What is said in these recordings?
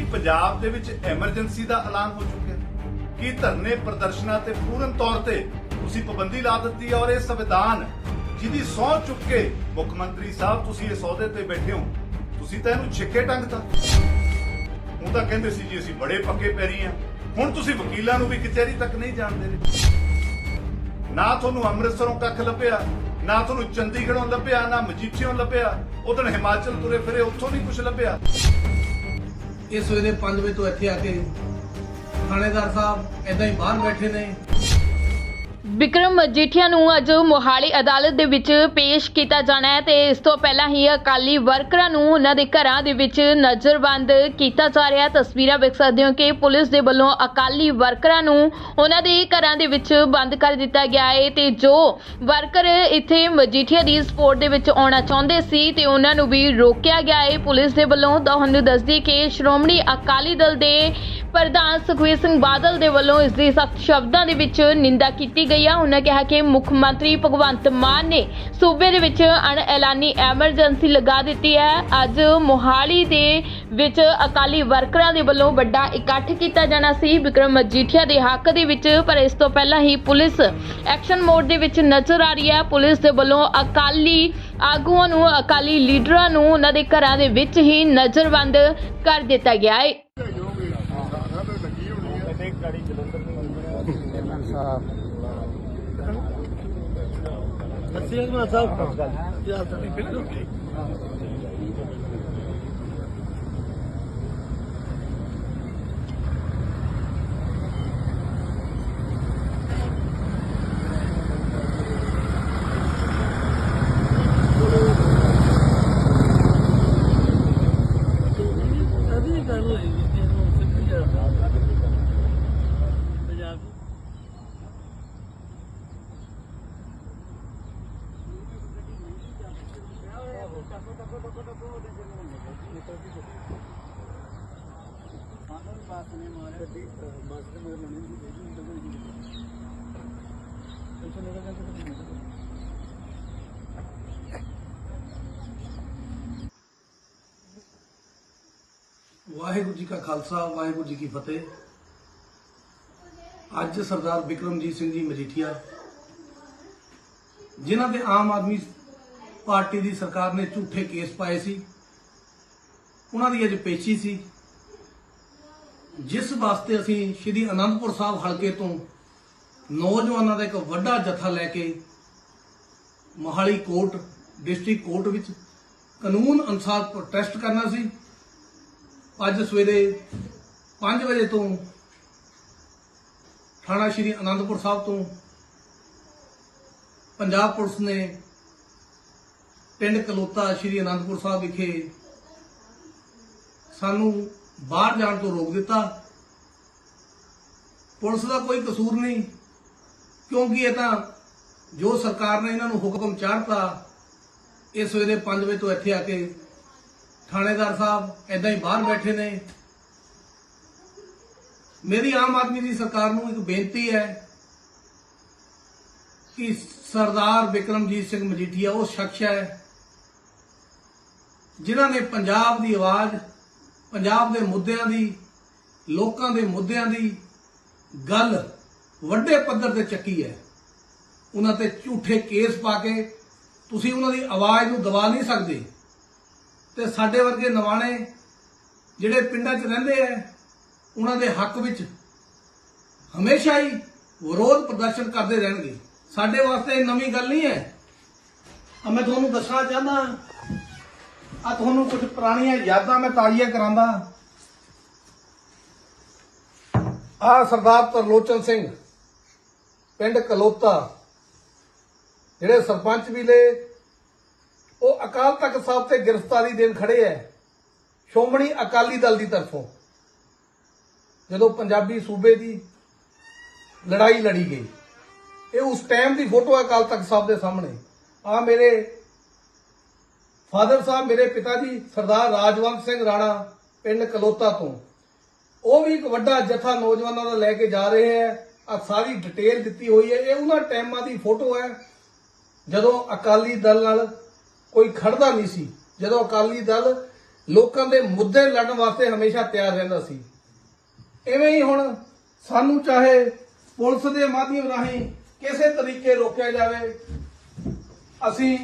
ਕੀ ਪੰਜਾਬ ਦੇ ਵਿੱਚ ਐਮਰਜੈਂਸੀ ਦਾ ਐਲਾਨ ਹੋ ਚੁੱਕਿਆ ਕੀ ਧਰਨੇ ਪ੍ਰਦਰਸ਼ਨਾਂ ਤੇ ਪੂਰਨ ਤੌਰ ਤੇ ਤੁਸੀਂ ਪਾਬੰਦੀ ਲਾ ਦਿੱਤੀ ਔਰ ਇਹ ਸੰਵਿਧਾਨ ਜਿਹਦੀ ਸਹੁੰ ਚੁੱਕ ਕੇ ਮੁੱਖ ਮੰਤਰੀ ਸਾਹਿਬ ਤੁਸੀਂ ਇਹ ਸੌਦੇ ਤੇ ਬੈਠੇ ਹੋ, ਤੁਸੀਂ ਤਾਂ ਇਹਨੂੰ ਛਿੱਕੇ ਟੰਗਤਾ ਉਹ ਤਾਂ ਕਹਿੰਦੇ ਸੀ ਜੀ ਅਸੀਂ ਬੜੇ ਪੱਕੇ ਪੈਰੀ ਆ ਹੁਣ ਤੁਸੀਂ ਵਕੀਲਾਂ ਨੂੰ ਵੀ ਕਚਹਿਰੀ ਤੱਕ ਨਹੀਂ ਜਾਣਦੇ ਨੇ ਨਾ ਤੁਹਾਨੂੰ ਅੰਮ੍ਰਿਤਸਰੋਂ ਕੱਖ ਲੱਭਿਆ, ਨਾ ਤੁਹਾਨੂੰ ਚੰਡੀਗੜ੍ਹੋਂ ਲੱਭਿਆ, ਨਾ ਮਜੀਠੀਓਂ ਲੱਭਿਆ। ਉਦੋਂ ਹਿਮਾਚਲ ਤੁਰੇ ਫਿਰੇ, ਉੱਥੋਂ ਨਹੀਂ ਕੁਝ ਲੱਭਿਆ। ਇਹ ਸਵੇਰੇ 5 ਵਜੇ ਤੋਂ ਇੱਥੇ ਆ ਕੇ ਥਾਣੇਦਾਰ ਸਾਹਿਬ ਇਦਾਂ ਹੀ ਬਾਹਰ ਬੈਠੇ ਨੇ। ਵਿਕਰਮ ਮਜੀਠੀਆ ਨੂੰ ਅੱਜ ਮੋਹਾਲੀ ਅਦਾਲਤ ਦੇ ਵਿੱਚ ਪੇਸ਼ ਕੀਤਾ ਜਾਣਾ ਹੈ ਤੇ ਇਸ ਤੋਂ ਪਹਿਲਾਂ ਹੀ ਅਕਾਲੀ ਵਰਕਰਾਂ ਨੂੰ ਉਹਨਾਂ ਦੇ ਘਰਾਂ ਦੇ ਵਿੱਚ ਨਜ਼ਰਬੰਦ ਕੀਤਾ ਜਾ ਰਿਹਾ ਹੈ। ਤਸਵੀਰਾਂ ਵੇਖ ਸਕਦੇ ਹੋ ਕਿ ਪੁਲਿਸ ਦੇ ਵੱਲੋਂ ਅਕਾਲੀ ਵਰਕਰਾਂ ਨੂੰ ਉਹਨਾਂ ਦੇ ਘਰਾਂ ਦੇ ਵਿੱਚ ਬੰਦ ਕਰ ਦਿੱਤਾ ਗਿਆ ਹੈ ਤੇ ਜੋ ਵਰਕਰ ਇੱਥੇ ਮਜੀਠੀਆ ਦੀ ਸਪੋਰਟ ਦੇ ਵਿੱਚ ਆਉਣਾ ਚਾਹੁੰਦੇ ਸੀ ਤੇ ਉਹਨਾਂ ਨੂੰ ਵੀ ਰੋਕਿਆ ਗਿਆ ਹੈ। ਪੁਲਿਸ ਦੇ ਵੱਲੋਂ ਤੁਹਾਨੂੰ ਦੱਸਦੀ ਕਿ ਸ਼੍ਰੋਮਣੀ ਅਕਾਲੀ ਦਲ ਦੇ ਪ੍ਰਧਾਨ ਸੁਖਵੀਰ ਸਿੰਘ ਬਾਦਲ ਦੇ ਵੱਲੋਂ ਇਸ ਦੀ ਸਖਤ ਸ਼ਬਦਾਂ ਦੇ ਵਿੱਚ ਨਿੰਦਾ ਕੀਤੀ ਗਈ ਆ। ਉਹਨਾਂ ਕਿਹਾ ਕਿ ਮੁੱਖ ਮੰਤਰੀ ਭਗਵੰਤ ਮਾਨ ਨੇ ਸੂਬੇ ਦੇ ਵਿੱਚ ਅਣ ਐਲਾਨੀ ਐਮਰਜੈਂਸੀ ਲਗਾ ਦਿੱਤੀ ਹੈ। ਅੱਜ ਮੋਹਾਲੀ ਦੇ ਵਿੱਚ ਅਕਾਲੀ ਵਰਕਰਾਂ ਦੇ ਵੱਲੋਂ ਵੱਡਾ ਇਕੱਠ ਕੀਤਾ ਜਾਣਾ ਸੀ। ਵਿਕਰਮ ਮਜੀਠੀਆ ਦੇ ਹੱਕ ਦੇ ਵਿੱਚ, ਪਰ ਇਸ ਤੋਂ ਪਹਿਲਾਂ ਹੀ ਪੁਲਿਸ ਐਕਸ਼ਨ ਮੋਡ ਦੇ ਵਿੱਚ ਨਜ਼ਰ ਆ ਰਹੀ ਹੈ। ਪੁਲਿਸ ਦੇ ਵੱਲੋਂ ਅਕਾਲੀ ਆਗੂਆਂ ਨੂੰ, ਅਕਾਲੀ ਲੀਡਰਾਂ ਨੂੰ ਉਹਨਾਂ ਦੇ ਘਰਾਂ ਦੇ ਵਿੱਚ ਹੀ ਨਜ਼ਰਬੰਦ ਕਰ ਦਿੱਤਾ ਗਿਆ ਹੈ। Nasıl yazmaz? Sağ ol. Yazdan ipini tutayım. Waheguru ji ਕਾ ਖਾਲਸਾ, ਵਾਹਿਗੁਰੂ ਜੀ ਕੀ ਫਤਿਹ। ਅੱਜ ਸਰਦਾਰ ਵਿਕਰਮਜੀਤ ਸਿੰਘ ਜੀ ਮਜੀਠੀਆ, ਜਿਨ੍ਹਾਂ ਦੇ ਆਮ ਆਦਮੀ ਪਾਰਟੀ ਦੀ ਸਰਕਾਰ ਨੇ ਝੂਠੇ ਕੇਸ ਪਾਏ ਸੀ, ਉਹਨਾਂ ਦੀ ਅੱਜ ਪੇਸ਼ੀ ਸੀ। ਜਿਸ ਵਾਸਤੇ ਅਸੀਂ ਸ਼੍ਰੀ ਅਨੰਦਪੁਰ ਸਾਹਿਬ ਹਲਕੇ ਤੋਂ ਨੌਜਵਾਨਾਂ ਦਾ ਇੱਕ ਵੱਡਾ ਜਥਾ ਲੈ ਕੇ ਮੋਹਾਲੀ ਕੋਰਟ, ਡਿਸਟ੍ਰਿਕਟ ਕੋਰਟ ਵਿੱਚ ਕਾਨੂੰਨ ਅਨੁਸਾਰ ਪ੍ਰੋਟੈਸਟ ਕਰਨਾ ਸੀ। ਅੱਜ ਸਵੇਰੇ 5 ਵਜੇ ਤੋਂ ਥਾਣਾ ਸ਼੍ਰੀ ਅਨੰਦਪੁਰ ਸਾਹਿਬ ਤੋਂ ਪੰਜਾਬ ਪੁਲਿਸ ਨੇ ਪਿੰਡ ਕਲੋਤਾ ਸ਼੍ਰੀ ਅਨੰਦਪੁਰ ਸਾਹਿਬ ਵਿਖੇ ਸਾਨੂੰ ਬਾਹਰ ਜਾਣ ਤੋਂ ਰੋਕ ਦਿੱਤਾ। ਪੁਲਿਸ ਦਾ ਕੋਈ ਕਸੂਰ ਨਹੀਂ, ਕਿਉਂਕਿ ਇਹ ਤਾਂ ਜੋ ਸਰਕਾਰ ਨੇ ਇਹਨਾਂ ਨੂੰ ਹੁਕਮ ਚਾੜਤਾ, ਇਹ ਸਵੇਰੇ 5 ਵਜੇ ਤੋਂ ਇੱਥੇ ਆ ਕੇ ਥਾਣੇਦਾਰ ਸਾਹਿਬ ਇਦਾਂ ਹੀ ਬਾਹਰ ਬੈਠੇ ਨੇ। ਮੇਰੀ ਆਮ ਆਦਮੀ ਦੀ ਸਰਕਾਰ ਨੂੰ ਇੱਕ ਬੇਨਤੀ ਹੈ ਕਿ ਸਰਦਾਰ ਵਿਕਰਮਜੀਤ ਸਿੰਘ ਮਜੀਠੀਆ, ਉਹ ਸ਼ਖਸ ਹੈ, ਜਿਨ੍ਹਾਂ ਨੇ ਪੰਜਾਬ ਦੀ ਆਵਾਜ਼, ਪੰਜਾਬ ਦੇ ਮੁੱਦਿਆਂ ਦੀ, ਲੋਕਾਂ ਦੇ ਮੁੱਦਿਆਂ ਦੀ ਗੱਲ ਵੱਡੇ ਪੱਧਰ ਤੇ ਚੱਕੀ ਹੈ। ਉਹਨਾਂ ਤੇ ਝੂਠੇ ਕੇਸ ਪਾ ਕੇ ਤੁਸੀਂ ਉਹਨਾਂ ਦੀ ਆਵਾਜ਼ ਨੂੰ ਦਬਾ ਨਹੀਂ ਸਕਦੇ। ਤੇ ਸਾਡੇ ਵਰਗੇ ਨਵਾਣੇ ਜਿਹੜੇ ਪਿੰਡਾਂ 'ਚ ਰਹਿੰਦੇ ਆ, ਉਹਨਾਂ ਦੇ ਹੱਕ ਵਿੱਚ ਹਮੇਸ਼ਾ ਹੀ ਵਿਰੋਧ ਪ੍ਰਦਰਸ਼ਨ ਕਰਦੇ ਰਹਿਣਗੇ। ਸਾਡੇ ਵਾਸਤੇ ਇਹ ਨਵੀਂ ਗੱਲ ਨਹੀਂ ਹੈ। ਆ ਮੈਂ ਤੁਹਾਨੂੰ ਦੱਸਣਾ ਚਾਹੁੰਦਾ ਆ ਤੁਹਾਨੂੰ ਕੁਝ ਪੁਰਾਣੀਆਂ ਯਾਦਾਂ ਮੈਂ ਤਾਜ਼ੀਆਂ ਕਰਾਂਦਾ ਆ ਸਰਦਾਰ ਤਰਲੋਚਨ ਸਿੰਘ, ਪਿੰਡ ਕਲੋਤਾ, ਜਿਹੜੇ ਸਰਪੰਚ ਵੀ ਲਏ ਉਹ ਅਕਾਲ ਤਖਤ ਸਾਹਿਬ ਤੇ ਗ੍ਰਿਫਤਾਰੀ ਦੇਣ ਖੜੇ ਐ। ਸ਼੍ਰੋਮਣੀ ਅਕਾਲੀ ਦਲ ਦੀ ਤਰਫੋਂ। ਜਦੋਂ ਪੰਜਾਬੀ ਸੂਬੇ ਦੀ ਲੜਾਈ ਲੜੀ ਗਈ। ਇਹ ਉਸ ਟਾਈਮ ਦੀ ਫੋਟੋ ਹੈ ਅਕਾਲ ਤਖਤ ਸਾਹਿਬ ਦੇ ਸਾਹਮਣੇ। ਆ ਮੇਰੇ ਫਾਦਰ ਸਾਹਿਬ, ਮੇਰੇ ਪਿਤਾ ਜੀ, ਸਰਦਾਰ ਰਾਜਵੰਤ ਸਿੰਘ ਰਾਣਾ, ਪਿੰਡ ਕਲੋਤਾ ਤੋਂ। ਉਹ ਵੀ ਇੱਕ ਵੱਡਾ ਜਥਾ ਨੌਜਵਾਨਾਂ ਦਾ ਲੈ ਕੇ ਜਾ ਰਹੇ ਹੈ ਆ ਸਾਰੀ ਡਿਟੇਲ ਦਿੱਤੀ ਹੋਈ ਹੈ ਇਹ ਉਹਨਾਂ ਟਾਈਮਾਂ ਦੀ ਫੋਟੋ ਹੈ ਜਦੋਂ ਅਕਾਲੀ ਦਲ ਨਾਲ ਕੋਈ ਖੜਦਾ ਨਹੀਂ ਸੀ। ਜਦੋਂ ਅਕਾਲੀ ਦਲ ਲੋਕਾਂ ਦੇ ਮੁੱਦੇ ਲੜਨ ਵਾਸਤੇ ਹਮੇਸ਼ਾ ਤਿਆਰ ਰਹਿੰਦਾ ਸੀ। ਐਵੇਂ ਹੀ ਹੁਣ ਸਾਨੂੰ ਚਾਹੇ ਪੁਲਿਸ ਦੇ ਮਾਧਿਅਮ ਰਾਹੀਂ ਕਿਸੇ ਤਰੀਕੇ ਰੋਕਿਆ ਜਾਵੇ, ਅਸੀਂ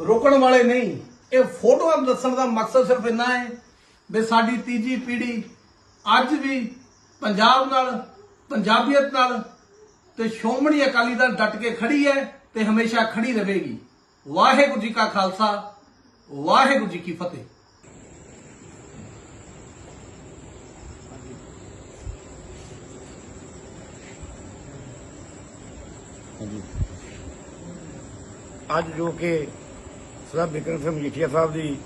ਰੋਕਣ ਵਾਲੇ ਨਹੀਂ। ਇਹ ਫੋਟੋਆਂ ਦੱਸਣ ਦਾ ਮਕਸਦ ਸਿਰਫ ਇੰਨਾ ਹੈ ਵੀ ਸਾਡੀ ਤੀਜੀ ਪੀੜ੍ਹੀ ਅੱਜ ਵੀ ਪੰਜਾਬ ਨਾਲ, ਪੰਜਾਬੀਅਤ ਨਾਲ ਤੇ ਸ਼੍ਰੋਮਣੀ ਅਕਾਲੀ ਦਲ ਡਟ ਕੇ ਖੜੀ ਹੈ। ਤੇ ਹਮੇਸ਼ਾ ਖੜੀ ਰਹੇਗੀ। ਵਾਹਿਗੁਰੂ ਜੀ ਕਾ ਖਾਲਸਾ, ਵਾਹਿਗੁਰੂ ਜੀ ਕੀ ਫਤਿਹ। ਅੱਜ ਜੋ ਕਿ ਸਰਦਾਰ ਬਿਕਰਮ ਸਿੰਘ ਮਜੀਠੀਆ ਸਾਹਿਬ ਦੀ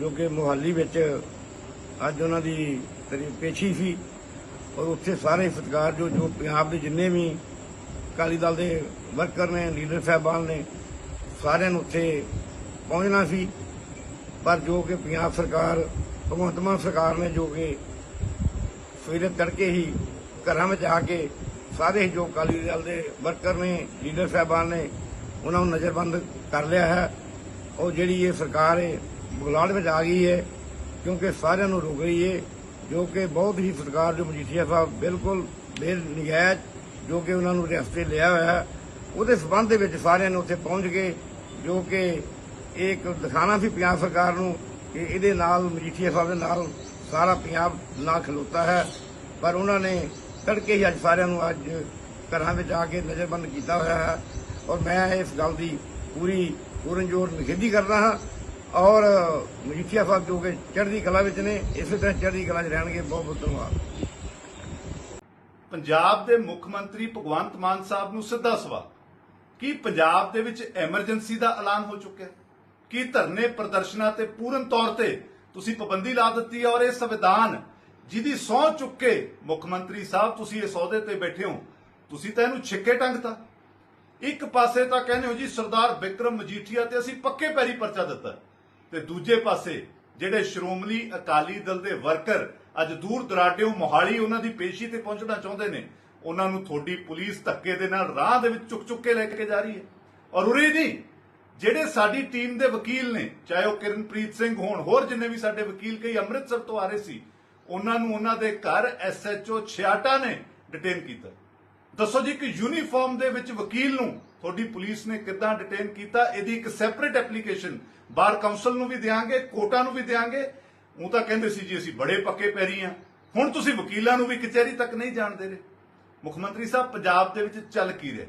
ਜੋ ਕਿ ਮੁਹਾਲੀ ਵਿੱਚ ਅੱਜ ਉਹਨਾਂ ਦੀ ਤਰੀ ਪੇਸ਼ੀ ਸੀ ਔਰ ਉੱਥੇ ਸਾਰੇ ਸਤਿਕਾਰ ਜੋ ਜੋ ਪੰਜਾਬ ਦੇ ਜਿੰਨੇ ਵੀ ਅਕਾਲੀ ਦਲ ਦੇ ਵਰਕਰ ਨੇ, ਲੀਡਰ ਸਾਹਿਬਾਨ ਨੇ, ਸਾਰਿਆਂ ਨੂੰ ਉੱਥੇ ਪਹੁੰਚਣਾ ਸੀ। ਪਰ ਜੋ ਕਿ ਪੰਜਾਬ ਸਰਕਾਰ, ਭਗਵੰਤ ਮਾਨ ਸਰਕਾਰ ਨੇ ਜੋ ਕਿ ਸਵੇਰੇ ਤੜਕੇ ਹੀ ਘਰਾਂ ਵਿੱਚ ਆ ਕੇ ਸਾਰੇ ਜੋ ਅਕਾਲੀ ਦਲ ਦੇ ਵਰਕਰ ਨੇ, ਲੀਡਰ ਸਾਹਿਬਾਨ ਨੇ, ਉਹਨਾਂ ਨੂੰ ਨਜ਼ਰਬੰਦ ਕਰ ਲਿਆ ਹੈ। ਉਹ ਜਿਹੜੀ ਇਹ ਸਰਕਾਰ ਹੈ, ਬੁਗਲਾੜ ਵਿੱਚ ਆ ਗਈ ਹੈ, ਕਿਉਂਕਿ ਸਾਰਿਆਂ ਨੂੰ ਰੋਕ ਰਹੀ ਹੈ, ਜੋ ਕਿ ਬਹੁਤ ਹੀ ਸਰਕਾਰ ਜੋ ਮਜੀਠੀਆ ਸਾਹਿਬ, ਬਿਲਕੁਲ ਬੇਨਿਆਇਤ ਜੋ ਕਿ ਉਹਨਾਂ ਨੂੰ ਰਿਆਸਤੇ ਲਿਆ ਹੋਇਆ ਹੈ, ਉਹਦੇ ਸਬੰਧ ਦੇ ਵਿੱਚ ਸਾਰਿਆਂ ਨੂੰ ਉੱਥੇ ਪਹੁੰਚ ਕੇ ਜੋ ਕਿ ਇਹ ਇੱਕ ਦਿਖਾਣਾ ਸੀ ਪੰਜਾਬ ਸਰਕਾਰ ਨੂੰ ਕਿ ਇਹਦੇ ਨਾਲ ਮਜੀਠੀਆ ਸਾਹਿਬ ਦੇ ਨਾਲ ਸਾਰਾ ਪੰਜਾਬ ਨਾਲ ਖਲੋਤਾ ਹੈ। ਪਰ ਉਹਨਾਂ ਨੇ ਤੜਕੇ ਹੀ ਅੱਜ ਸਾਰਿਆਂ ਨੂੰ ਅੱਜ ਘਰਾਂ ਵਿੱਚ ਆ ਕੇ ਨਜ਼ਰਬੰਦ ਕੀਤਾ ਹੋਇਆ ਹੈ ਔਰ ਮੈਂ ਇਸ ਗੱਲ ਦੀ ਪੂਰੀ ਪੂਰਨਜ਼ੋਰ ਨਿਖੇਧੀ ਕਰਦਾ ਹਾਂ। ਔਰ ਮਜੀਠੀਆ ਸਾਹਿਬ ਜੋ ਕਿ ਚੜ੍ਹਦੀ ਕਲਾ ਵਿੱਚ ਨੇ, ਇਸੇ ਤਰ੍ਹਾਂ ਚੜ੍ਹਦੀ ਕਲਾ 'ਚ ਰਹਿਣਗੇ। ਬਹੁਤ ਬਹੁਤ ਧੰਨਵਾਦ। ਪੰਜਾਬ ਦੇ ਮੁੱਖ ਮੰਤਰੀ ਭਗਵੰਤ ਮਾਨ ਸਾਹਿਬ ਨੂੰ ਸਿੱਧਾ ਸਵਾਲ, ਕੀ ਪੰਜਾਬ ਦੇ ਵਿੱਚ ਐਮਰਜੈਂਸੀ ਦਾ ਐਲਾਨ ਹੋ ਚੁੱਕਿਆ? ਕੀ ਧਰਨੇ ਪ੍ਰਦਰਸ਼ਨਾਂ ਤੇ ਪੂਰਨ ਤੌਰ ਤੇ ਤੁਸੀਂ ਪਾਬੰਦੀ ਲਾ ਦਿੱਤੀ ਹੈ ਔਰ ਇਹ ਸੰਵਿਧਾਨ ਜਿਹਦੀ ਸਹੁੰ ਚੁੱਕ ਕੇ ਮੁੱਖ ਮੰਤਰੀ ਸਾਹਿਬ ਤੁਸੀਂ ਇਸ ਅਹੁਦੇ ਤੇ ਬੈਠੇ ਹੋ, ਤੁਸੀਂ ਤਾਂ ਇਹਨੂੰ ਛਿੱਕੇ ਟੰਗਤਾ। ਇੱਕ ਪਾਸੇ ਤਾਂ ਕਹਿੰਦੇ ਹੋ ਜੀ ਸਰਦਾਰ ਵਿਕਰਮ ਮਜੀਠੀਆ ਤੇ ਅਸੀਂ ਪੱਕੇ ਪੈਰੀ ਪਰਚਾ ਦਿੱਤਾ ਤੇ ਦੂਜੇ ਪਾਸੇ ਜਿਹੜੇ ਸ਼੍ਰੋਮਣੀ ਅਕਾਲੀ ਦਲ ਦੇ ਵਰਕਰ ਅੱਜ ਦੂਰ ਦਰਾਡਿਓਂ ਮੋਹਾਲੀ ਉਹਨਾਂ ਦੀ ਪੇਸ਼ੀ ਤੇ ਪਹੁੰਚਣਾ ਚਾਹੁੰਦੇ ਨੇ, ਉਹਨਾਂ ਨੂੰ ਤੁਹਾਡੀ ਪੁਲਿਸ ਧੱਕੇ ਦੇ ਨਾਲ ਰਾਹ ਦੇ ਵਿੱਚ ਚੁੱਕ ਚੁੱਕ ਕੇ ਲੈ ਕੇ ਜਾ ਰਹੀ ਹੈ। ਔਰ ਉਰੇ ਨਹੀਂ, ਜਿਹੜੇ ਸਾਡੀ ਟੀਮ ਦੇ ਵਕੀਲ ਨੇ, ਚਾਹੇ ਉਹ ਕਿਰਨਪ੍ਰੀਤ ਸਿੰਘ ਹੋਣ, ਹੋਰ ਜਿੰਨੇ ਵੀ ਸਾਡੇ ਵਕੀਲ ਕਈ ਅੰਮ੍ਰਿਤਸਰ ਤੋਂ ਆ ਰਹੇ ਸੀ, ਉਹਨਾਂ ਨੂੰ ਉਹਨਾਂ ਦੇ ਘਰ ਐਸਐਚਓ ਛਿਆਟਾ ਨੇ ਡਿਟੇਨ ਕੀਤਾ। ਦੱਸੋ ਜੀ ਕਿ ਯੂਨੀਫਾਰਮ ਦੇ ਵਿੱਚ ਵਕੀਲ ਨੂੰ ਤੁਹਾਡੀ ਪੁਲਿਸ ਨੇ ਕਿੱਦਾਂ ਡਿਟੇਨ ਕੀਤਾ? ਇਹਦੀ ਇੱਕ ਸੈਪਰੇਟ ਐਪਲੀਕੇਸ਼ਨ ਬਾਰ ਕਾਉਂਸਲ ਨੂੰ ਵੀ ਦੇਾਂਗੇ ਕੋਰਟਾਂ ਨੂੰ ਵੀ ਦੇਾਂਗੇ ਉਹ ਤਾਂ ਕਹਿੰਦੇ ਸੀ ਜੀ, ਅਸੀਂ ਬੜੇ ਪੱਕੇ ਪੈਰੀ ਆ। ਹੁਣ ਤੁਸੀਂ ਵਕੀਲਾਂ ਨੂੰ ਵੀ ਕਚਹਿਰੀ ਤੱਕ ਨਹੀਂ ਜਾਣਦੇ ਰਹੇ। ਮੁੱਖ ਮੰਤਰੀ ਸਾਹਿਬ, ਪੰਜਾਬ ਦੇ ਵਿੱਚ ਚੱਲ ਕੀ ਰਿਹਾ?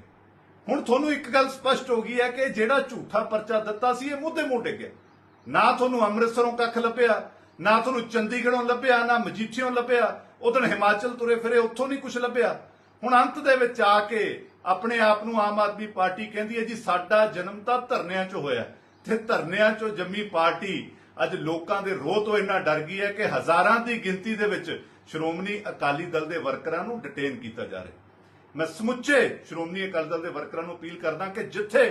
ਹੁਣ ਤੁਹਾਨੂੰ ਇੱਕ ਗੱਲ ਸਪਸ਼ਟ ਹੋ ਗਈ ਹੈ ਕਿ ਜਿਹੜਾ ਝੂਠਾ ਪਰਚਾ ਦਿੱਤਾ ਸੀ, ਇਹ ਮੁੱਦੇ ਮੋਢੇ ਗਿਆ। ਨਾ ਤੁਹਾਨੂੰ ਅੰਮ੍ਰਿਤਸਰੋਂ ਕੱਖ ਲੱਭਿਆ, ਨਾ ਤੁਹਾਨੂੰ ਚੰਡੀਗੜ੍ਹੋਂ ਲੱਭਿਆ, ਨਾ ਮਜੀਠੀਓਂ ਲੱਭਿਆ। ਉਦੋਂ ਹਿਮਾਚਲ ਤੁਰੇ ਫਿਰੇ, ਉੱਥੋਂ ਨਹੀਂ ਕੁਝ ਲੱਭਿਆ। ਹੁਣ ਅੰਤ ਦੇ ਵਿੱਚ ਆ ਕੇ ਆਪਣੇ ਆਪ ਨੂੰ ਆਮ ਆਦਮੀ ਪਾਰਟੀ ਕਹਿੰਦੀ ਹੈ ਜੀ, ਸਾਡਾ ਜਨਮ ਤਾਂ ਧਰਨਿਆਂ 'ਚ ਹੋਇਆ ਤੇ ਧਰਨਿਆਂ 'ਚੋਂ ਜੰਮੀ ਪਾਰਟੀ ਅੱਜ ਲੋਕਾਂ ਦੇ ਰੋਹ ਤੋਂ ਇੰਨਾ ਡਰ ਗਈ ਹੈ ਕਿ ਹਜ਼ਾਰਾਂ ਦੀ ਗਿਣਤੀ ਦੇ ਵਿੱਚ ਸ਼੍ਰੋਮਣੀ ਅਕਾਲੀ ਦਲ ਦੇ ਵਰਕਰਾਂ ਨੂੰ ਡਿਟੇਨ ਕੀਤਾ ਜਾ ਰਿਹਾ ਮੈਂ ਸਮੁੱਚੇ ਸ਼੍ਰੋਮਣੀ ਅਕਾਲੀ ਦਲ ਦੇ ਵਰਕਰਾਂ ਨੂੰ ਅਪੀਲ ਕਰਦਾ ਕਿ ਜਿੱਥੇ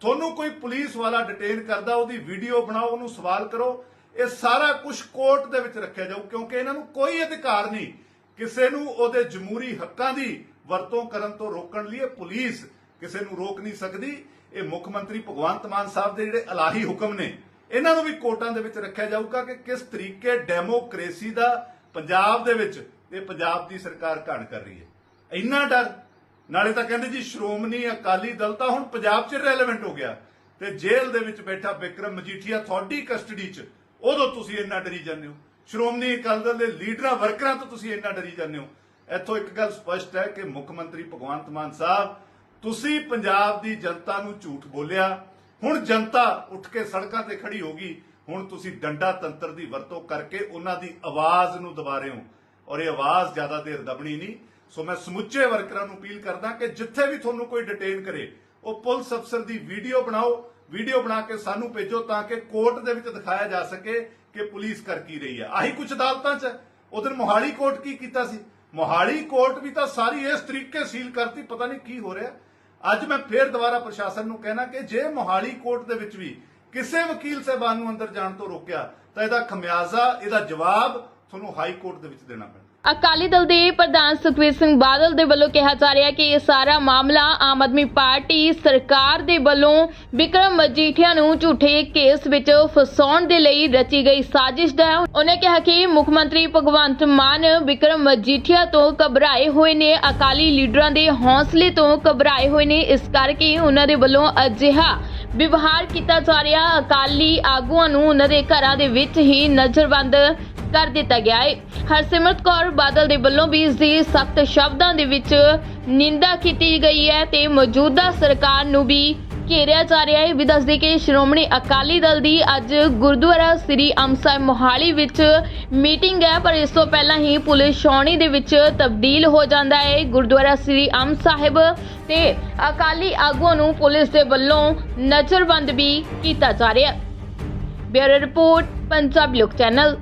ਤੁਹਾਨੂੰ ਕੋਈ ਪੁਲਿਸ ਵਾਲਾ ਡਿਟੇਨ ਕਰਦਾ, ਉਹਦੀ ਵੀਡੀਓ ਬਣਾਓ, ਉਹਨੂੰ ਸਵਾਲ ਕਰੋ, ਇਹ ਸਾਰਾ ਕੁਝ ਕੋਰਟ ਦੇ ਵਿੱਚ ਰੱਖਿਆ ਜਾਊ, ਕਿਉਂਕਿ ਇਹਨਾਂ ਨੂੰ ਕੋਈ ਅਧਿਕਾਰ ਨਹੀਂ। ਕਿਸੇ ਨੂੰ ਉਹਦੇ ਜਮਹੂਰੀ ਹੱਕਾਂ ਦੀ ਵਰਤੋਂ ਕਰਨ ਤੋਂ ਰੋਕਣ ਲਈ ਪੁਲਿਸ ਕਿਸੇ ਨੂੰ ਰੋਕ ਨਹੀਂ ਸਕਦੀ। ਇਹ ਮੁੱਖ ਮੰਤਰੀ ਭਗਵੰਤ ਮਾਨ ਸਾਹਿਬ ਦੇ ਜਿਹੜੇ ਇਲਾਹੀ ਹੁਕਮ ਨੇ, ਇਹਨਾਂ ਨੂੰ ਵੀ ਕੋਰਟਾਂ ਦੇ ਵਿੱਚ ਰੱਖਿਆ ਜਾਊਗਾ ਕਿ ਕਿਸ ਤਰੀਕੇ ਡੈਮੋਕ੍ਰੇਸੀ ਦਾ ਪੰਜਾਬ ਦੇ ਵਿੱਚ ਇਹ ਪੰਜਾਬ ਦੀ ਸਰਕਾਰ ਘੜ ਕਰ ਰਹੀ ਹੈ। ਇੰਨਾ ਡਰ। ਨਾਲੇ ਤਾਂ ਕਹਿੰਦੇ ਜੀ, ਸ਼੍ਰੋਮਣੀ ਅਕਾਲੀ ਦਲ ਤਾਂ ਹੁਣ ਪੰਜਾਬ 'ਚ ਰੈਲੇਵੈਂਟ ਹੋ ਗਿਆ ਤੇ ਜੇਲ੍ਹ ਦੇ ਵਿੱਚ ਬੈਠਾ ਵਿਕਰਮ ਮਜੀਠੀਆ ਤੁਹਾਡੀ ਕਸਟਡੀ 'ਚ, ਉਦੋਂ ਤੁਸੀਂ ਇੰਨਾ ਡਰੀ ਜਾਂਦੇ ਹੋ। ਸ਼੍ਰੋਮਣੀ ਅਕਾਲੀ ਦਲ ਦੇ ਲੀਡਰਾਂ, ਵਰਕਰਾਂ ਤੋਂ ਤੁਸੀਂ ਇੰਨਾ ਡਰੀ ਜਾਂਦੇ ਹੋ। ਇੱਥੋਂ ਇੱਕ ਗੱਲ ਸਪਸ਼ਟ ਹੈ ਕਿ ਮੁੱਖ ਮੰਤਰੀ ਭਗਵੰਤ ਮਾਨ ਸਾਹਿਬ, ਤੁਸੀਂ ਪੰਜਾਬ ਦੀ ਜਨਤਾ ਨੂੰ ਝੂਠ ਬੋਲਿਆ, ਹੁਣ ਜਨਤਾ ਉੱਠ ਕੇ ਸੜਕਾਂ ਤੇ ਖੜੀ ਹੋ ਗਈ, ਹੁਣ ਤੁਸੀਂ ਡੰਡਾ ਤੰਤਰ ਦੀ ਵਰਤੋਂ ਕਰਕੇ ਉਹਨਾਂ ਦੀ ਆਵਾਜ਼ ਨੂੰ ਦਬਾ ਰਹੇ ਹੋ। ਔਰ ਇਹ ਆਵਾਜ਼ ਜ਼ਿਆਦਾ ਦੇਰ ਦਬਣੀ ਨਹੀਂ। ਸੋ ਮੈਂ ਸਮੁੱਚੇ ਵਰਕਰਾਂ ਨੂੰ ਅਪੀਲ ਕਰਦਾ ਕਿ ਜਿੱਥੇ ਵੀ ਤੁਹਾਨੂੰ ਕੋਈ ਡਿਟੇਨ ਕਰੇ, ਉਹ ਪੁਲਿਸ ਅਫਸਰ ਦੀ ਵੀਡੀਓ ਬਣਾਓ, ਵੀਡੀਓ ਬਣਾ ਕੇ ਸਾਨੂੰ ਭੇਜੋ ਤਾਂ ਕਿ ਕੋਰਟ ਦੇ ਵਿੱਚ ਦਿਖਾਇਆ ਜਾ ਸਕੇ ਕਿ ਪੁਲਿਸ ਕਰ ਕੀ ਰਹੀ ਹੈ। ਆਹੀ ਕੁਝ ਅਦਾਲਤਾਂ 'ਚ, ਉਧਰ ਮੋਹਾਲੀ ਕੋਰਟ ਕੀ ਕੀਤਾ ਸੀ? ਮੋਹਾਲੀ ਕੋਰਟ ਵੀ ਤਾਂ ਸਾਰੀ ਇਸ ਤਰੀਕੇ ਸੀਲ ਕਰਤੀ, ਪਤਾ ਨਹੀਂ ਕੀ ਹੋ ਰਿਹਾ। ਅੱਜ ਮੈਂ ਫੇਰ ਦੁਬਾਰਾ ਪ੍ਰਸ਼ਾਸਨ ਨੂੰ ਕਹਿਣਾ ਕਿ ਜੇ ਮੋਹਾਲੀ ਕੋਰਟ ਦੇ ਵਿੱਚ ਵੀ ਕਿਸੇ ਵਕੀਲ ਸਾਹਿਬਾਨ ਨੂੰ ਅੰਦਰ ਜਾਣ ਤੋਂ ਰੋਕਿਆ, ਤਾਂ ਇਹਦਾ ਖਮਿਆਜ਼ਾ, ਇਹਦਾ ਜਵਾਬ ਤੁਹਾਨੂੰ ਹਾਈ ਕੋਰਟ ਦੇ ਵਿੱਚ ਦੇਣਾ ਪੈਣਾ। ਅਕਾਲੀ ਦਲ ਦੇ ਪ੍ਰਧਾਨ ਸੁਖਬੀਰ ਸਿੰਘ ਬਾਦਲ ਦੇ ਵੱਲੋਂ ਕਿਹਾ ਜਾ ਰਿਹਾ ਕਿ ਇਹ ਸਾਰਾ ਮਾਮਲਾ ਆਮ ਆਦਮੀ ਪਾਰਟੀ ਸਰਕਾਰ ਦੇ ਵੱਲੋਂ ਵਿਕਰਮ ਮਜੀਠੀਆ ਨੂੰ ਝੂਠੇ ਕੇਸ ਵਿੱਚ ਫਸਾਉਣ ਦੇ ਲਈ ਰਚੀ ਗਈ ਸਾਜ਼ਿਸ਼ ਦਾ ਹੈ। ਉਹਨੇ ਕਿਹਾ ਕਿ ਮੁੱਖ ਮੰਤਰੀ ਭਗਵੰਤ ਮਾਨ ਵਿਕਰਮ ਮਜੀਠੀਆ ਤੋਂ ਘਬਰਾਏ ਹੋਏ ਨੇ। ਅਕਾਲੀ ਲੀਡਰਾਂ ਦੇ ਹੌਸਲੇ ਤੋਂ ਘਬਰਾਏ ਹੋਏ ਨੇ। ਇਸ ਕਰਕੇ ਉਹਨਾਂ ਦੇ ਵੱਲੋਂ ਅਜਿਹਾ ਵਿਵਹਾਰ ਕੀਤਾ ਜਾ ਰਿਹਾ। ਅਕਾਲੀ ਆਗੂਆਂ ਨੂੰ ਉਹਨਾਂ ਦੇ ਘਰਾਂ ਦੇ ਵਿੱਚ ਹੀ ਨਜ਼ਰਬੰਦ ਕਰ ਦਿੱਤਾ ਗਿਆ ਹੈ। ਹਰਸਿਮਰਤ ਕੌਰ ਬਾਦਲ ਦੇ ਵੱਲੋਂ ਵੀ ਇਸ ਦੀ ਸਖਤ ਸ਼ਬਦਾਂ ਦੇ ਵਿੱਚ ਨਿੰਦਾ ਕੀਤੀ ਗਈ ਹੈ ਤੇ ਮੌਜੂਦਾ ਸਰਕਾਰ ਨੂੰ ਵੀ ਘੇਰਿਆ ਜਾ ਰਿਹਾ ਹੈ। ਵੀ ਦੱਸਦੇ ਕਿ ਸ਼੍ਰੋਮਣੀ ਅਕਾਲੀ ਦਲ ਦੀ ਅੱਜ ਗੁਰਦੁਆਰਾ ਸ੍ਰੀ ਅੰਮ੍ਰਿਤਸਰ ਮੋਹਾਲੀ ਵਿੱਚ ਮੀਟਿੰਗ ਹੈ, ਪਰ ਇਸ ਤੋਂ ਪਹਿਲਾਂ ਹੀ ਪੁਲਿਸ ਛਾਉਣੀ ਦੇ ਵਿੱਚ ਤਬਦੀਲ ਹੋ ਜਾਂਦਾ ਹੈ ਗੁਰਦੁਆਰਾ ਸ੍ਰੀ ਅੰਮ ਸਾਹਿਬ ਤੇ ਅਕਾਲੀ ਆਗੂਆਂ ਨੂੰ ਪੁਲਿਸ ਦੇ ਵੱਲੋਂ ਨਜ਼ਰਬੰਦ ਵੀ ਕੀਤਾ ਜਾ ਰਿਹਾ ਹੈ। ਬਿਊਰੋ ਰਿਪੋਰਟ, ਪੰਜਾਬ ਲੋਕ ਚੈਨਲ।